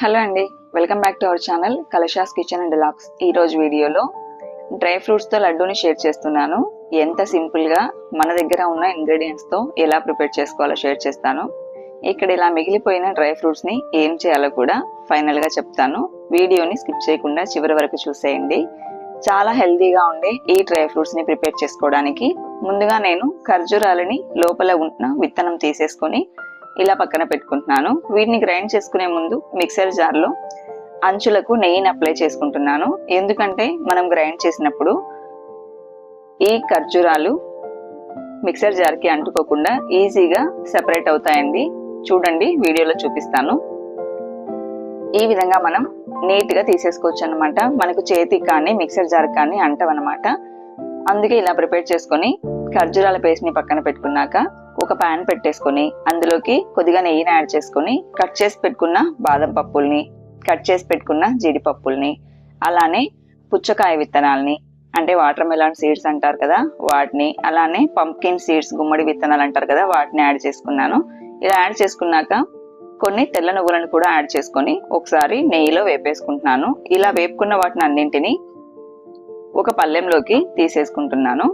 Hello అండి. Welcome back to our channel Kalasha's kitchen and lakhs ఈ రోజు వీడియోలో డ్రై ఫ్రూట్స్తో లడ్డూని షేర్ చేస్తున్నాను. ఎంత సింపుల్గా మన దగ్గర ఉన్న ఇంగ్రీడియంట్స్తో ఎలా ప్రిపేర్ చేసుకోవాలో షేర్ చేస్తాను. ఇక్కడ ఇలా మిగిలిపోయిన డ్రై ఫ్రూట్స్ని ఏం చేయాలో కూడా ఫైనల్గా చెప్తాను. వీడియోని స్కిప్ చేయకుండా చివరి వరకు చూసేయండి. చాలా హెల్దీగా ఉండే ఈ డ్రై ఫ్రూట్స్ని ప్రిపేర్ చేసుకోవడానికి ముందుగా నేను ఖర్జూరాలని లోపల ఉన్న విత్తనం తీసేసుకొని ఇలా పక్కన పెట్టుకుంటున్నాను. వీటిని గ్రైండ్ చేసుకునే ముందు మిక్సర్ జార్లో అంచులకు నెయ్యిని అప్లై చేసుకుంటున్నాను. ఎందుకంటే మనం గ్రైండ్ చేసినప్పుడు ఈ ఖర్జూరాలు మిక్సర్ జార్కి అంటుకోకుండా ఈజీగా సెపరేట్ అవుతాయండి. చూడండి వీడియోలో చూపిస్తాను. ఈ విధంగా మనం నీట్గా తీసేసుకోవచ్చు అనమాట మనకు చేతికి కానీ మిక్సర్ జార్ కానీ అంటవన్నమాట. అందుకే ఇలా ప్రిపేర్ చేసుకొని ఖర్జూరాల పేస్ట్ని పక్కన పెట్టుకున్నాక ఒక పాన్ పెట్టేసుకొని అందులోకి కొద్దిగా నెయ్యిని యాడ్ చేసుకొని కట్ చేసి పెట్టుకున్న బాదం పప్పుల్ని కట్ చేసి పెట్టుకున్న జీడిపప్పుల్ని అలానే పుచ్చకాయ విత్తనాల్ని అంటే వాటర్ మెలాన్ సీడ్స్ అంటారు కదా వాటిని అలానే పంప్కిన్ సీడ్స్ గుమ్మడి విత్తనాలు అంటారు కదా వాటిని యాడ్ చేసుకున్నాను. ఇలా యాడ్ చేసుకున్నాక కొన్ని తెల్ల నువ్వులను కూడా యాడ్ చేసుకొని ఒకసారి నెయ్యిలో వేపేసుకుంటున్నాను. ఇలా వేపుకున్న వాటిని అన్నింటినీ ఒక పళ్ళెంలోకి తీసేసుకుంటున్నాను.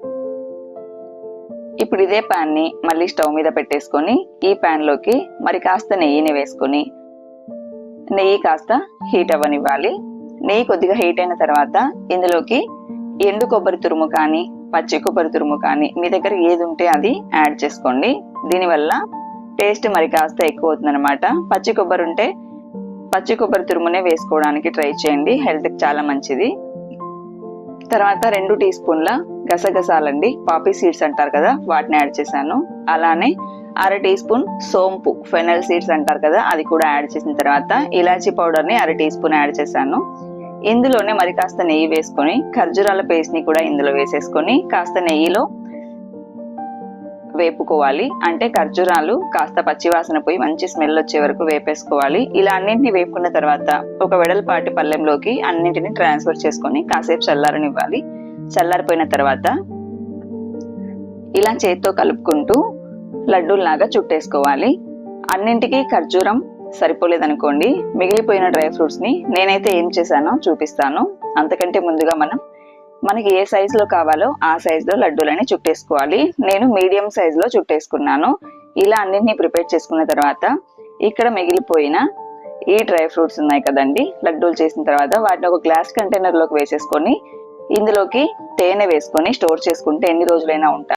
ఇప్పుడు ఇదే పాన్ని మళ్ళీ స్టవ్ మీద పెట్టేసుకొని ఈ పాన్లోకి మరి కాస్త నెయ్యిని వేసుకొని నెయ్యి కాస్త హీట్ అవ్వనివ్వాలి. నెయ్యి కొద్దిగా హీట్ అయిన తర్వాత ఇందులోకి ఎండు కొబ్బరి తురుము కానీ పచ్చి కొబ్బరి తురుము కానీ మీ దగ్గర ఏది ఉంటే అది యాడ్ చేసుకోండి. దీనివల్ల టేస్ట్ మరి కాస్త ఎక్కువ అవుతుంది అనమాట పచ్చి కొబ్బరి ఉంటే పచ్చి కొబ్బరి తురుమునే వేసుకోవడానికి ట్రై చేయండి. హెల్త్కి చాలా మంచిది. తర్వాత రెండు టీ స్పూన్ల గసగసాలండి. పాపీ సీడ్స్ అంటారు కదా వాటిని యాడ్ చేశాను. అలానే అర టీ స్పూన్ సోంపు ఫెనల్ సీడ్స్ అంటారు కదా అది కూడా యాడ్ చేసిన తర్వాత ఇలాచీ పౌడర్ని అర టీ స్పూన్ యాడ్ చేశాను. ఇందులోనే మరి కాస్త నెయ్యి వేసుకొని ఖర్జూరాల పేస్ట్ని కూడా ఇందులో వేసేసుకొని కాస్త నెయ్యిలో వేపుకోవాలి. అంటే ఖర్జూరాలు కాస్త పచ్చివాసన పోయి మంచి స్మెల్ వచ్చే వరకు వేపేసుకోవాలి. ఇలా అన్నింటిని వేపుకున్న తర్వాత ఒక వెడల్పాటి పళ్ళెంలోకి అన్నింటిని ట్రాన్స్ఫర్ చేసుకొని కాసేపు చల్లారనివ్వాలి. చల్లారిపోయిన తర్వాత ఇలా చేత్తో కలుపుకుంటూ లడ్డూల్లాగా చుట్టేసుకోవాలి. అన్నింటికి ఖర్జూరం సరిపోలేదనుకోండి. మిగిలిపోయిన డ్రై ఫ్రూట్స్ని నేనైతే ఏం చేశానో చూపిస్తాను. అంతకంటే ముందుగా మనం మనకి ఏ సైజులో కావాలో ఆ సైజ్లో లడ్డూలని చుట్టేసుకోవాలి. నేను మీడియం సైజ్లో చుట్టేసుకున్నాను. ఇలా అన్నింటినీ ప్రిపేర్ చేసుకున్న తర్వాత ఇక్కడ మిగిలిపోయిన ఈ డ్రై ఫ్రూట్స్ ఉన్నాయి కదండి. లడ్డూలు చేసిన తర్వాత వాటిని ఒక గ్లాస్ కంటైనర్లోకి వేసేసుకొని ఇందులోకి తేనె వేసుకొని స్టోర్ చేసుకుంటే ఎన్ని రోజులైనా ఉంటాయి.